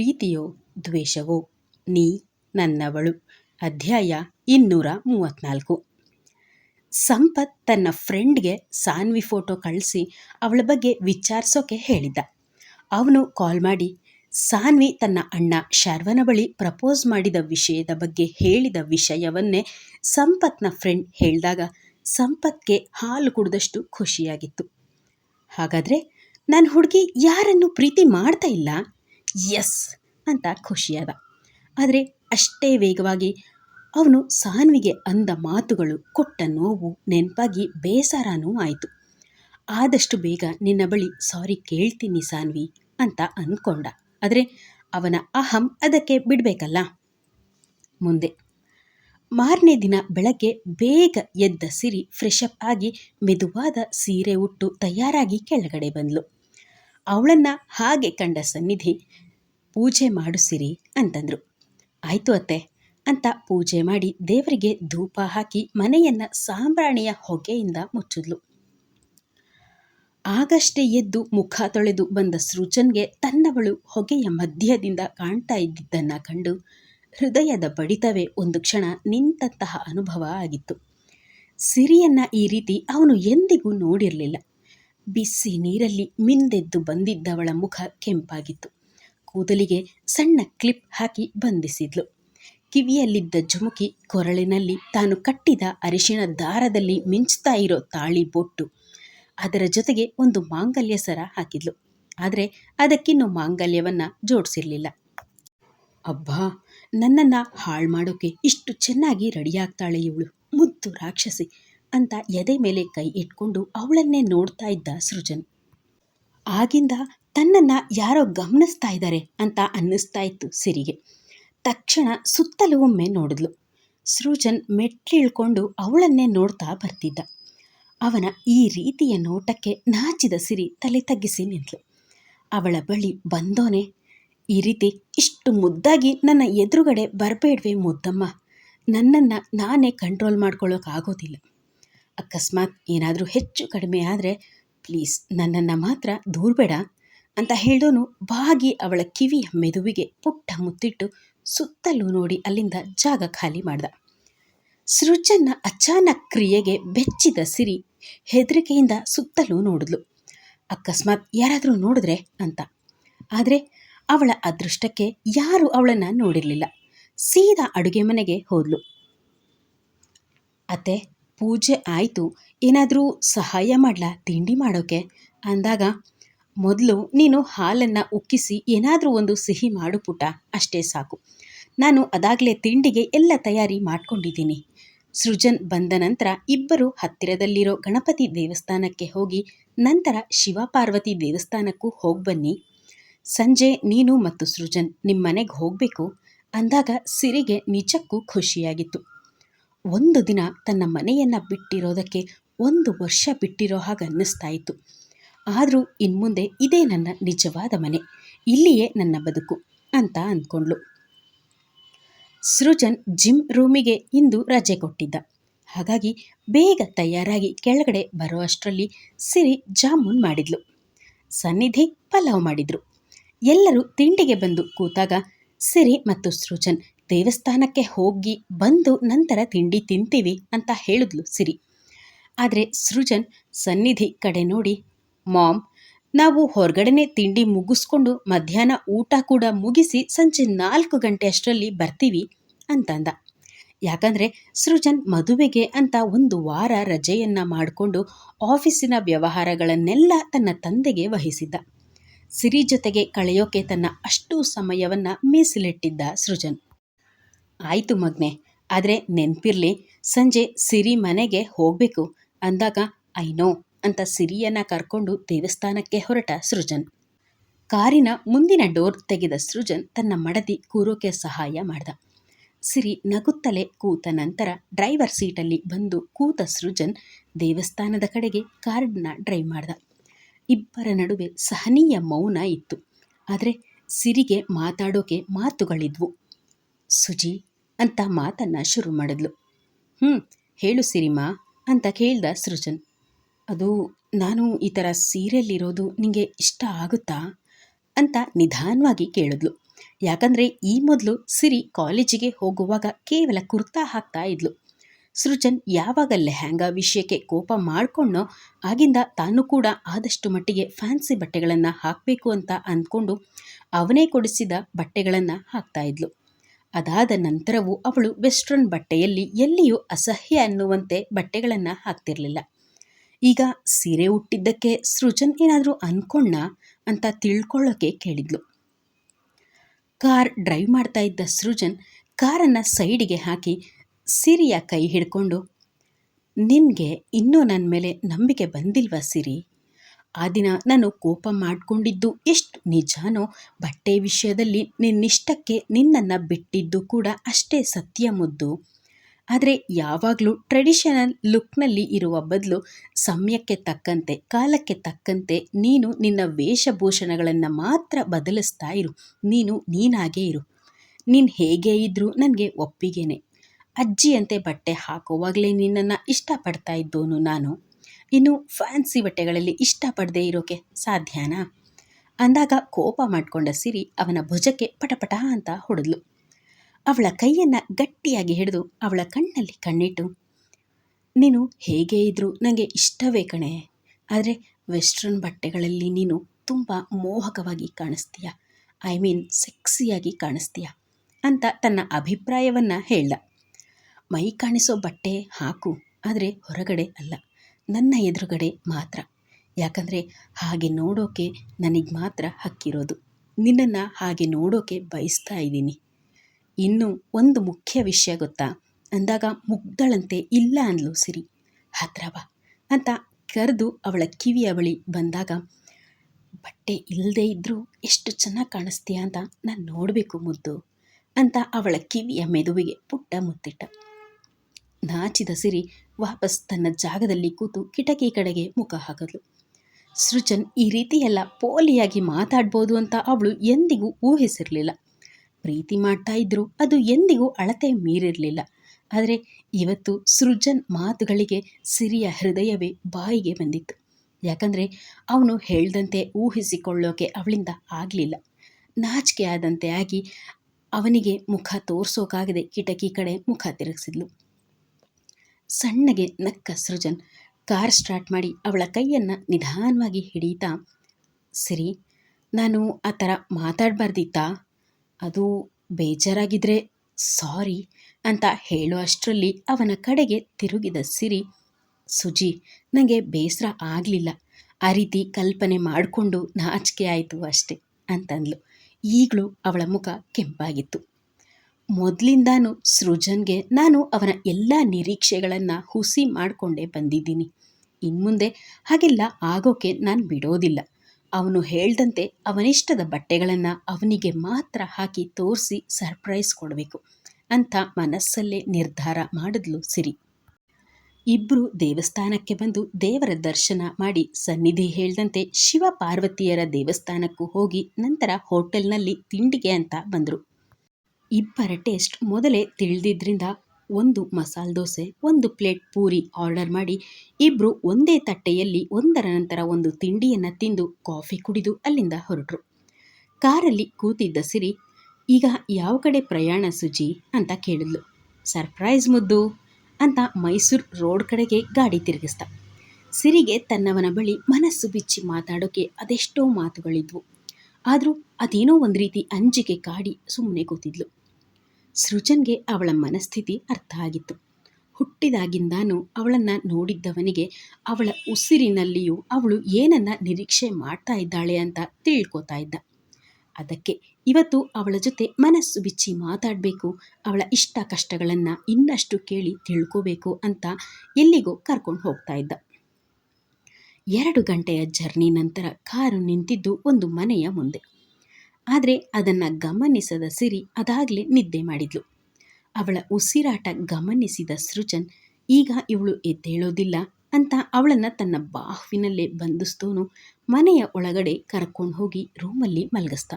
ಪ್ರೀತಿಯೋ ದ್ವೇಷವೋ? ನೀ ನನ್ನವಳು. ಅಧ್ಯಾಯ ಇನ್ನೂರ ಮೂವತ್ತ್ನಾಲ್ಕು. ಸಂಪತ್ ತನ್ನ ಫ್ರೆಂಡ್ಗೆ ಸಾನ್ವಿ ಫೋಟೋ ಕಳಿಸಿ ಅವಳ ಬಗ್ಗೆ ವಿಚಾರಿಸೋಕೆ ಹೇಳಿದ್ದ. ಅವನು ಕಾಲ್ ಮಾಡಿ, ಸಾನ್ವಿ ತನ್ನ ಅಣ್ಣ ಶರ್ವನ ಬಳಿ ಪ್ರಪೋಸ್ ಮಾಡಿದ ವಿಷಯದ ಬಗ್ಗೆ ಹೇಳಿದ ವಿಷಯವನ್ನೇ ಸಂಪತ್ನ ಫ್ರೆಂಡ್ ಹೇಳಿದಾಗ ಸಂಪತ್ಗೆ ಹಾಲು ಕುಡಿದಷ್ಟು ಖುಷಿಯಾಗಿತ್ತು. ಹಾಗಾದರೆ ನನ್ನ ಹುಡುಗಿ ಯಾರನ್ನು ಪ್ರೀತಿ ಮಾಡ್ತಾ ಇಲ್ಲ? ಎಸ್ ಅಂತ ಖುಷಿಯಾದ. ಆದರೆ ಅಷ್ಟೇ ವೇಗವಾಗಿ ಅವನು ಸಾನ್ವಿಗೆ ಅಂದ ಮಾತುಗಳು ಕೊಟ್ಟ ನೋವು ನೆನಪಾಗಿ ಬೇಸರನೂ ಆಯಿತು. ಆದಷ್ಟು ಬೇಗ ನಿನ್ನ ಬಳಿ ಸಾರಿ ಕೇಳ್ತೀನಿ ಸಾನ್ವಿ ಅಂತ ಅಂದ್ಕೊಂಡ. ಆದರೆ ಅವನ ಅಹಂ ಅದಕ್ಕೆ ಬಿಡಬೇಕಲ್ಲ. ಮುಂದೆ ಮಾರನೇ ದಿನ ಬೆಳಗ್ಗೆ ಬೇಗ ಎದ್ದ ಸಿರಿ ಫ್ರೆಶಪ್ ಆಗಿ ಮೆದುವಾದ ಸೀರೆ ಉಟ್ಟು ತಯಾರಾಗಿ ಕೆಳಗಡೆ ಬಂದ್ಲು. ಅವಳನ್ನು ಹಾಗೆ ಕಂಡ ಸನ್ನಿಧಿ ಪೂಜೆ ಮಾಡಿಸಿರಿ ಅಂತಂದರು. ಆಯಿತು ಅತ್ತೆ ಅಂತ ಪೂಜೆ ಮಾಡಿ ದೇವರಿಗೆ ಧೂಪ ಹಾಕಿ ಮನೆಯನ್ನು ಸಾಂಬ್ರಾಣಿಯ ಹೊಗೆಯಿಂದ ಮುಚ್ಚಿದ್ಲು. ಆಗಷ್ಟೇ ಎದ್ದು ಮುಖ ತೊಳೆದು ಬಂದ ಸೃಜನ್ಗೆ ತನ್ನವಳು ಹೊಗೆಯ ಮಧ್ಯದಿಂದ ಕಾಣ್ತಾ ಇದ್ದಿದ್ದನ್ನು ಕಂಡು ಹೃದಯದ ಬಡಿತವೇ ಒಂದು ಕ್ಷಣ ನಿಂತಂತಹ ಅನುಭವ ಆಗಿತ್ತು. ಸಿರಿಯನ್ನ ಈ ರೀತಿ ಅವನು ಎಂದಿಗೂ ನೋಡಿರಲಿಲ್ಲ. ಬಿಸಿ ನೀರಲ್ಲಿ ಮಿಂದೆದ್ದು ಬಂದಿದ್ದವಳ ಮುಖ ಕೆಂಪಾಗಿತ್ತು. ಕೂದಲಿಗೆ ಸಣ್ಣ ಕ್ಲಿಪ್ ಹಾಕಿ ಬಂಧಿಸಿದ್ಲು. ಕಿವಿಯಲ್ಲಿದ್ದ ಜುಮುಕಿ ಕೊರಳಿನಲ್ಲಿ ತಾನು ಕಟ್ಟಿದ ಅರಿಶಿಣ ದಾರದಲ್ಲಿ ಮಿಂಚ್ತಾ ಇರೋ ತಾಳಿ ಬೊಟ್ಟು ಅದರ ಜೊತೆಗೆ ಒಂದು ಮಾಂಗಲ್ಯ ಸರ ಹಾಕಿದ್ಲು. ಆದರೆ ಅದಕ್ಕಿನ್ನು ಮಾಂಗಲ್ಯವನ್ನ ಜೋಡಿಸಿರಲಿಲ್ಲ. ಅಬ್ಬಾ, ನನ್ನನ್ನು ಹಾಳು ಮಾಡೋಕೆ ಇಷ್ಟು ಚೆನ್ನಾಗಿ ರೆಡಿಯಾಗ್ತಾಳೆ ಇವಳು. ಮುದ್ದು ರಾಕ್ಷಸಿ ಅಂತ ಎದೆ ಮೇಲೆ ಕೈ ಇಟ್ಕೊಂಡು ಅವಳನ್ನೇ ನೋಡ್ತಾ ಇದ್ದ ಸೃಜನ್. ಆಗಿಂದ ತನ್ನನ್ನು ಯಾರೋ ಗಮನಿಸ್ತಾ ಇದ್ದಾರೆ ಅಂತ ಅನ್ನಿಸ್ತಾ ಇತ್ತು ಸಿರಿಗೆ. ತಕ್ಷಣ ಸುತ್ತಲೂ ಒಮ್ಮೆ ನೋಡಿದ್ಲು. ಸೃಜನ್ ಮೆಟ್ಟಿಳ್ಕೊಂಡು ಅವಳನ್ನೇ ನೋಡ್ತಾ ಬರ್ತಿದ್ದ. ಅವನ ಈ ರೀತಿಯ ನೋಟಕ್ಕೆ ನಾಚಿದ ಸಿರಿ ತಲೆ ತಗ್ಗಿಸಿ ನಿಂತಳು ಅವಳ ಬಳಿ ಬಂದೋನೆ, ಈ ರೀತಿ ಇಷ್ಟು ಮುದ್ದಾಗಿ ನನ್ನ ಎದುರುಗಡೆ ಬರಬೇಡ್ವೆ ಮುದ್ದಮ್ಮ, ನನ್ನನ್ನು ನಾನೇ ಕಂಟ್ರೋಲ್ ಮಾಡ್ಕೊಳ್ಳೋಕ್ಕಾಗೋದಿಲ್ಲ ಅಕಸ್ಮಾತ್ ಏನಾದರೂ ಹೆಚ್ಚು ಕಡಿಮೆ ಆದರೆ ಪ್ಲೀಸ್ ನನ್ನನ್ನು ಮಾತ್ರ ದೂರಬೇಡ. ಅಂತ ಹೇಳೋನು ಬಾಗಿ ಅವಳ ಕಿವಿಯ ಮೆದುವಿಗೆ ಪುಟ್ಟ ಮುತ್ತಿಟ್ಟು ಸುತ್ತಲೂ ನೋಡಿ ಅಲ್ಲಿಂದ ಜಾಗ ಖಾಲಿ ಮಾಡ್ದ. ಸೃಜನ್ನ ಅಚಾನಕ್ ಕ್ರಿಯೆಗೆ ಬೆಚ್ಚಿದ ಸಿರಿ ಹೆದರಿಕೆಯಿಂದ ಸುತ್ತಲೂ ನೋಡಿದ್ಲು. ಅಕಸ್ಮಾತ್ ಯಾರಾದರೂ ನೋಡಿದ್ರೆ ಅಂತ. ಆದರೆ ಅವಳ ಅದೃಷ್ಟಕ್ಕೆ ಯಾರು ಅವಳನ್ನು ನೋಡಿರಲಿಲ್ಲ. ಸೀದಾ ಅಡುಗೆ ಮನೆಗೆ ಹೋದ್ಲು. ಅತ್ತೆ, ಪೂಜೆ ಆಯಿತು. ಏನಾದರೂ ಸಹಾಯ ಮಾಡ್ಲಾ? ತಿಂಡಿ ಮಾಡೋಕೆ? ಅಂದಾಗ ಮೊದಲು ನೀನು ಹಾಲನ್ನು ಉಕ್ಕಿಸಿ ಏನಾದರೂ ಒಂದು ಸಿಹಿ ಮಾಡು ಪುಟ ಅಷ್ಟೇ ಸಾಕು. ನಾನು ಅದಾಗಲೇ ತಿಂಡಿಗೆ ಎಲ್ಲ ತಯಾರಿ ಮಾಡ್ಕೊಂಡಿದ್ದೀನಿ. ಸೃಜನ್ ಬಂದ ನಂತರ ಇಬ್ಬರು ಹತ್ತಿರದಲ್ಲಿರೋ ಗಣಪತಿ ದೇವಸ್ಥಾನಕ್ಕೆ ಹೋಗಿ ನಂತರ ಶಿವಪಾರ್ವತಿ ದೇವಸ್ಥಾನಕ್ಕೂ ಹೋಗ್ಬನ್ನಿ ಸಂಜೆ ನೀನು ಮತ್ತು ಸೃಜನ್ ನಿಮ್ಮ ಮನೆಗೆ ಹೋಗಬೇಕು. ಅಂದಾಗ ಸಿರಿಗೆ ನಿಜಕ್ಕೂ ಖುಷಿಯಾಗಿತ್ತು. ಒಂದು ದಿನ ತನ್ನ ಮನೆಯನ್ನು ಬಿಟ್ಟಿರೋದಕ್ಕೆ ಒಂದು ವರ್ಷ ಬಿಟ್ಟಿರೋ ಹಾಗೆ ಅನ್ನಿಸ್ತಾ ಇತ್ತು. ಆದರೂ ಇನ್ಮುಂದೆ ಇದೇ ನನ್ನ ನಿಜವಾದ ಮನೆ. ಇಲ್ಲಿಯೇ ನನ್ನ ಬದುಕು ಅಂತ ಅಂದ್ಕೊಂಡ್ಳು. ಸೃಜನ್ ಜಿಮ್ ರೂಮಿಗೆ ಇಂದು ರಜೆ ಕೊಟ್ಟಿದ್ದ. ಹಾಗಾಗಿ ಬೇಗ ತಯಾರಾಗಿ ಕೆಳಗಡೆ ಬರೋ ಅಷ್ಟರಲ್ಲಿ ಸಿರಿ ಜಾಮೂನ್ ಮಾಡಿದ್ಲು. ಸನ್ನಿಧಿ ಪಲಾವ್ ಮಾಡಿದ್ರು. ಎಲ್ಲರೂ ತಿಂಡಿಗೆ ಬಂದು ಕೂತಾಗ ಸಿರಿ ಮತ್ತು ಸೃಜನ್ ದೇವಸ್ಥಾನಕ್ಕೆ ಹೋಗಿ ಬಂದು ನಂತರ ತಿಂಡಿ ತಿಂತೀವಿ ಅಂತ ಹೇಳಿದ್ಲು ಸಿರಿ. ಆದರೆ ಸೃಜನ್ ಸನ್ನಿಧಿ ಕಡೆ ನೋಡಿ ಮಾಮ್, ನಾವು ಹೊರಗಡೆನೆ ತಿಂಡಿ ಮುಗಿಸ್ಕೊಂಡು ಮಧ್ಯಾಹ್ನ ಊಟ ಕೂಡ ಮುಗಿಸಿ ಸಂಜೆ ನಾಲ್ಕು ಗಂಟೆ ಅಷ್ಟರಲ್ಲಿ ಬರ್ತೀವಿ ಅಂತಂದ. ಯಾಕಂದರೆ ಸೃಜನ್ ಮದುವೆಗೆ ಅಂತ ಒಂದು ವಾರ ರಜೆಯನ್ನ ಮಾಡಿಕೊಂಡು ಆಫೀಸಿನ ವ್ಯವಹಾರಗಳನ್ನೆಲ್ಲ ತನ್ನ ತಂದೆಗೆ ವಹಿಸಿದ್ದ. ಸಿರಿ ಜೊತೆಗೆ ಕಳೆಯೋಕೆ ತನ್ನ ಅಷ್ಟು ಸಮಯವನ್ನ ಮೀಸಲಿಟ್ಟಿದ್ದ ಸೃಜನ್. ಆಯಿತು ಮಗ್ನೆ, ಆದರೆ ನೆನಪಿರಲಿ, ಸಂಜೆ ಸಿರಿ ಮನೆಗೆ ಹೋಗಬೇಕು. ಅಂದಾಗ ಐನೋ ಅಂತ ಸಿರಿಯನ್ನ ಕರ್ಕೊಂಡು ದೇವಸ್ಥಾನಕ್ಕೆ ಹೊರಟ ಸೃಜನ್. ಕಾರಿನ ಮುಂದಿನ ಡೋರ್ ತೆಗೆದ ಸೃಜನ್ ತನ್ನ ಮಡದಿ ಕೂರೋಕೆ ಸಹಾಯ ಮಾಡ್ದ. ಸಿರಿ ನಗುತ್ತಲೇ ಕೂತ ನಂತರ ಡ್ರೈವರ್ ಸೀಟಲ್ಲಿ ಬಂದು ಕೂತ ಸೃಜನ್ ದೇವಸ್ಥಾನದ ಕಡೆಗೆ ಕಾರ್ಡ್ನ ಡ್ರೈವ್ ಮಾಡ್ದ. ಇಬ್ಬರ ನಡುವೆ ಸಹನೀಯ ಮೌನ ಇತ್ತು. ಆದರೆ ಸಿರಿಗೆ ಮಾತಾಡೋಕೆ ಮಾತುಗಳಿದ್ವು. ಸುಜಿ ಅಂತ ಮಾತನ್ನ ಶುರು ಮಾಡಿದ್ಲು. ಹ್ಞೂ ಹೇಳು ಸಿರಿಮಾ ಅಂತ ಕೇಳ್ದ ಸೃಜನ್. ಅದು ನಾನು ಈ ಥರ ಸೀರೆಯಲ್ಲಿರೋದು ನಿಮಗೆ ಇಷ್ಟ ಆಗುತ್ತಾ? ಅಂತ ನಿಧಾನವಾಗಿ ಕೇಳಿದ್ಲು. ಯಾಕಂದರೆ ಈ ಮೊದಲು ಸಿರಿ ಕಾಲೇಜಿಗೆ ಹೋಗುವಾಗ ಕೇವಲ ಕುರ್ತಾ ಹಾಕ್ತಾ ಇದ್ಲು. ಸೃಜನ್ ಯಾವಾಗ ಲೆಹಂಗಾ ವಿಷಯಕ್ಕೆ ಕೋಪ ಮಾಡಿಕೊಂಡೋ ಆಗಿಂದ ತಾನು ಕೂಡ ಆದಷ್ಟು ಮಟ್ಟಿಗೆ ಫ್ಯಾನ್ಸಿ ಬಟ್ಟೆಗಳನ್ನು ಹಾಕಬೇಕು ಅಂತ ಅಂದ್ಕೊಂಡು ಅವನೇ ಕೊಡಿಸಿದ ಬಟ್ಟೆಗಳನ್ನು ಹಾಕ್ತಾ ಇದ್ಲು. ಅದಾದ ನಂತರವೂ ಅವಳು ವೆಸ್ಟ್ರನ್ ಬಟ್ಟೆಯಲ್ಲಿ ಎಲ್ಲಿಯೂ ಅಸಹ್ಯ ಅನ್ನುವಂತೆ ಬಟ್ಟೆಗಳನ್ನು ಹಾಕ್ತಿರ್ಲಿಲ್ಲ. ಈಗ ಸೀರೆ ಹುಟ್ಟಿದ್ದಕ್ಕೆ ಸೃಜನ್ ಏನಾದರೂ ಅನ್ಕೊಂಡ ಅಂತ ತಿಳ್ಕೊಳ್ಳೋಕೆ ಕೇಳಿದ್ಲು. ಕಾರ್ ಡ್ರೈವ್ ಮಾಡ್ತಾ ಇದ್ದ ಸೃಜನ್ ಕಾರನ್ನು ಸೈಡಿಗೆ ಹಾಕಿ ಸಿರಿಯ ಕೈ ಹಿಡ್ಕೊಂಡು, ನಿನಗೆ ಇನ್ನೂ ನನ್ನ ಮೇಲೆ ನಂಬಿಕೆ ಬಂದಿಲ್ವಾ ಸಿರಿ? ಆ ದಿನ ನಾನು ಕೋಪ ಮಾಡಿಕೊಂಡಿದ್ದು ಎಷ್ಟು ನಿಜಾನೋ, ಬಟ್ಟೆ ವಿಷಯದಲ್ಲಿ ನಿನ್ನಿಷ್ಟಕ್ಕೆ ನಿನ್ನನ್ನು ಬಿಟ್ಟಿದ್ದು ಕೂಡ ಅಷ್ಟೇ ಸತ್ಯ ಮುದ್ದು. ಆದರೆ ಯಾವಾಗಲೂ ಟ್ರೆಡಿಷನಲ್ ಲುಕ್ನಲ್ಲಿ ಇರುವ ಬದಲು ಸಮಯಕ್ಕೆ ತಕ್ಕಂತೆ, ಕಾಲಕ್ಕೆ ತಕ್ಕಂತೆ ನೀನು ನಿನ್ನ ವೇಷಭೂಷಣಗಳನ್ನು ಮಾತ್ರ ಬದಲಿಸ್ತಾ ಇರು. ನೀನು ನೀನಾಗೇ ಇರು. ನೀನು ಹೇಗೆ ಇದ್ದರೂ ನನಗೆ ಒಪ್ಪಿಗೆನೆ. ಅಜ್ಜಿಯಂತೆ ಬಟ್ಟೆ ಹಾಕುವಾಗಲೇ ನಿನ್ನನ್ನು ಇಷ್ಟಪಡ್ತಾ ಇದ್ದೋನು ನಾನು. ಇನ್ನು ಫ್ಯಾನ್ಸಿ ಬಟ್ಟೆಗಳಲ್ಲಿ ಇಷ್ಟಪಡದೇ ಇರೋಕೆ ಸಾಧ್ಯನಾ? ಅಂದಾಗ ಕೋಪ ಮಾಡಿಕೊಂಡ ಸಿರಿ ಅವನ ಭುಜಕ್ಕೆ ಪಟಪಟ ಅಂತ ಹೊಡೆದ್ಲು. ಅವಳ ಕೈಯನ್ನು ಗಟ್ಟಿಯಾಗಿ ಹಿಡಿದು ಅವಳ ಕಣ್ಣಲ್ಲಿ ಕಣ್ಣಿಟ್ಟು, ನೀನು ಹೇಗೆ ಇದ್ದರೂ ನನಗೆ ಇಷ್ಟವೇ ಕಣೆ, ಆದರೆ ವೆಸ್ಟ್ರನ್ ಬಟ್ಟೆಗಳಲ್ಲಿ ನೀನು ತುಂಬ ಮೋಹಕವಾಗಿ ಕಾಣಿಸ್ತೀಯ, ಐ ಮೀನ್ ಸೆಕ್ಸಿಯಾಗಿ ಕಾಣಿಸ್ತೀಯ ಅಂತ ತನ್ನ ಅಭಿಪ್ರಾಯವನ್ನು ಹೇಳ್ದ. ಮೈ ಕಾಣಿಸೋ ಬಟ್ಟೆ ಹಾಕು, ಆದರೆ ಹೊರಗಡೆ ಅಲ್ಲ, ನನ್ನ ಎದುರುಗಡೆ ಮಾತ್ರ. ಯಾಕಂದರೆ ಹಾಗೆ ನೋಡೋಕೆ ನನಗೆ ಮಾತ್ರ ಹಕ್ಕಿರೋದು. ನಿನ್ನನ್ನು ಹಾಗೆ ನೋಡೋಕೆ ಬಯಸ್ತಾ ಇದ್ದೀನಿ. ಇನ್ನು ಒಂದು ಮುಖ್ಯ ವಿಷಯ ಗೊತ್ತಾ? ಅಂದಾಗ ಮುಗ್ಧಳಂತೆ ಇಲ್ಲ ಅಂದ್ಲು ಸಿರಿ. ಹತ್ರ ಅಂತ ಕರೆದು ಅವಳ ಕಿವಿಯ ಬಳಿ ಬಂದಾಗ, ಬಟ್ಟೆ ಇಲ್ಲದೇ ಇದ್ದರೂ ಎಷ್ಟು ಚೆನ್ನಾಗಿ ಕಾಣಿಸ್ತೀಯಾ ಅಂತ ನಾನು ನೋಡಬೇಕು ಮುದ್ದು ಅಂತ ಅವಳ ಕಿವಿಯ ಮೆದುವಿಗೆ ಪುಟ್ಟ ಮುತ್ತಿಟ್ಟ. ನಾಚಿದ ಸಿರಿ ವಾಪಸ್ ತನ್ನ ಜಾಗದಲ್ಲಿ ಕೂತು ಕಿಟಕಿ ಕಡೆಗೆ ಮುಖ ಹಾಕಿದ್ಲು. ಸೃಜನ್ ಈ ರೀತಿಯೆಲ್ಲ ಪೋಲಿಯಾಗಿ ಮಾತಾಡ್ಬೋದು ಅಂತ ಅವಳು ಎಂದಿಗೂ ಊಹಿಸಿರಲಿಲ್ಲ. ಪ್ರೀತಿ ಮಾಡ್ತಾ ಇದ್ರು, ಅದು ಎಂದಿಗೂ ಅಳತೆ ಮೀರಿರಲಿಲ್ಲ. ಆದರೆ ಇವತ್ತು ಸೃಜನ್ ಮಾತುಗಳಿಗೆ ಸಿರಿಯ ಹೃದಯವೇ ಬಾಯಿಗೆ ಬಂದಿತ್ತು. ಯಾಕಂದರೆ ಅವನು ಹೇಳ್ದಂತೆ ಊಹಿಸಿಕೊಳ್ಳೋಕೆ ಅವಳಿಂದ ಆಗಲಿಲ್ಲ. ನಾಚಿಕೆ ಆದಂತೆ ಆಗಿ ಅವನಿಗೆ ಮುಖ ತೋರಿಸೋಕಾಗದೆ ಕಿಟಕಿ ಕಡೆ ಮುಖ ತಿರುಗಿಸಿದ್ಲು. ಸಣ್ಣಗೆ ನಕ್ಕ ಸೃಜನ್ ಕಾರ್ ಸ್ಟಾರ್ಟ್ ಮಾಡಿ ಅವಳ ಕೈಯನ್ನು ನಿಧಾನವಾಗಿ ಹಿಡಿತಾ, ಸಿರಿ, ನಾನು ಆ ಥರ ಮಾತಾಡಬಾರ್ದಿತ್ತಾ? ಅದು ಬೇಜಾರಾಗಿದ್ರೆ ಸಾರಿ ಅಂತ ಹೇಳೋ ಅಷ್ಟರಲ್ಲಿ ಅವನ ಕಡೆಗೆ ತಿರುಗಿದ ಸಿರಿ, ಸುಜಿ ನನಗೆ ಬೇಸರ ಆಗಲಿಲ್ಲ. ಆ ರೀತಿ ಕಲ್ಪನೆ ಮಾಡಿಕೊಂಡು ನಾಚಿಕೆ ಆಯಿತು ಅಷ್ಟೆ ಅಂತಂದ್ಲು. ಈಗಲೂ ಅವಳ ಮುಖ ಕೆಂಪಾಗಿತ್ತು. ಮೊದಲಿಂದಾನು ಸೃಜನ್ಗೆ ನಾನು ಅವನ ಎಲ್ಲ ನಿರೀಕ್ಷೆಗಳನ್ನು ಹುಸಿ ಮಾಡಿಕೊಂಡೇ ಬಂದಿದ್ದೀನಿ. ಇನ್ಮುಂದೆ ಹಾಗೆಲ್ಲ ಆಗೋಕೆ ನಾನು ಬಿಡೋದಿಲ್ಲ. ಅವನು ಹೇಳ್ದಂತೆ ಅವನಿಷ್ಟದ ಬಟ್ಟೆಗಳನ್ನು ಅವನಿಗೆ ಮಾತ್ರ ಹಾಕಿ ತೋರಿಸಿ ಸರ್ಪ್ರೈಸ್ ಕೊಡಬೇಕು ಅಂತ ಮನಸ್ಸಲ್ಲೇ ನಿರ್ಧಾರ ಮಾಡಿದ್ಲು ಸಿರಿ. ಇಬ್ಬರು ದೇವಸ್ಥಾನಕ್ಕೆ ಬಂದು ದೇವರ ದರ್ಶನ ಮಾಡಿ ಸನ್ನಿಧಿ ಹೇಳ್ದಂತೆ ಶಿವ ಪಾರ್ವತಿಯರ ದೇವಸ್ಥಾನಕ್ಕೂ ಹೋಗಿ ನಂತರ ಹೋಟೆಲ್ನಲ್ಲಿ ತಿಂಡಿಗೆ ಅಂತ ಬಂದರು. ಇಬ್ಬರ ಟೇಸ್ಟ್ ಮೊದಲೇ ತಿಳಿದಿದ್ದರಿಂದ ಒಂದು ಮಸಾಲೆ ದೋಸೆ, ಒಂದು ಪ್ಲೇಟ್ ಪೂರಿ ಆರ್ಡರ್ ಮಾಡಿ ಇಬ್ಬರು ಒಂದೇ ತಟ್ಟೆಯಲ್ಲಿ ಒಂದರ ನಂತರ ಒಂದು ತಿಂಡಿಯನ್ನು ತಿಂದು ಕಾಫಿ ಕುಡಿದು ಅಲ್ಲಿಂದ ಹೊರಟರು. ಕಾರಲ್ಲಿ ಕೂತಿದ್ದ ಸಿರಿ, ಈಗ ಯಾವ ಕಡೆ ಪ್ರಯಾಣ ಸುಜಿ? ಅಂತ ಕೇಳಿದ್ಲು. ಸರ್ಪ್ರೈಸ್ ಮುದ್ದು ಅಂತ ಮೈಸೂರು ರೋಡ್ ಕಡೆಗೆ ಗಾಡಿ ತಿರುಗಿಸ್ತ ಸಿರಿಗೆ ತನ್ನವನ ಬಳಿ ಮನಸ್ಸು ಬಿಚ್ಚಿ ಮಾತಾಡೋಕೆ ಅದೆಷ್ಟೋ ಮಾತುಗಳಿದ್ವು. ಆದರೂ ಅದೇನೋ ಒಂದು ರೀತಿ ಅಂಜಿಕೆ ಕಾಡಿ ಸುಮ್ಮನೆ ಕೂತಿದ್ಲು. ಸೃಜನ್ಗೆ ಅವಳ ಮನಸ್ಥಿತಿ ಅರ್ಥ ಆಗಿತ್ತು. ಹುಟ್ಟಿದಾಗಿಂದಾನು ಅವಳನ್ನು ನೋಡಿದ್ದವನಿಗೆ ಅವಳ ಉಸಿರಿನಲ್ಲಿಯೂ ಅವಳು ಏನನ್ನ ನಿರೀಕ್ಷೆ ಮಾಡ್ತಾ ಇದ್ದಾಳೆ ಅಂತ ತಿಳ್ಕೊತಾ ಇದ್ದ. ಅದಕ್ಕೆ ಇವತ್ತು ಅವಳ ಜೊತೆ ಮನಸ್ಸು ಬಿಚ್ಚಿ ಮಾತಾಡಬೇಕು, ಅವಳ ಇಷ್ಟ ಕಷ್ಟಗಳನ್ನು ಇನ್ನಷ್ಟು ಕೇಳಿ ತಿಳ್ಕೋಬೇಕು ಅಂತ ಎಲ್ಲಿಗೋ ಕರ್ಕೊಂಡು ಹೋಗ್ತಾ ಇದ್ದ. ಎರಡು ಗಂಟೆಯ ಜರ್ನಿ ನಂತರ ಕಾರು ನಿಂತಿದ್ದು ಒಂದು ಮನೆಯ ಮುಂದೆ. ಆದರೆ ಅದನ್ನು ಗಮನಿಸದ ಸಿರಿ ಅದಾಗಲೇ ನಿದ್ದೆ ಮಾಡಿದ್ಲು. ಅವಳ ಉಸಿರಾಟ ಗಮನಿಸಿದ ಸೃಜನ್, ಈಗ ಇವಳು ಎದ್ದೇಳೋದಿಲ್ಲ ಅಂತ ಅವಳನ್ನು ತನ್ನ ಬಾಹುವಿನಲ್ಲೇ ಬಂಧಿಸ್ತೋನು ಮನೆಯ ಒಳಗಡೆ ಕರ್ಕೊಂಡು ಹೋಗಿ ರೂಮಲ್ಲಿ ಮಲಗಿಸ್ತ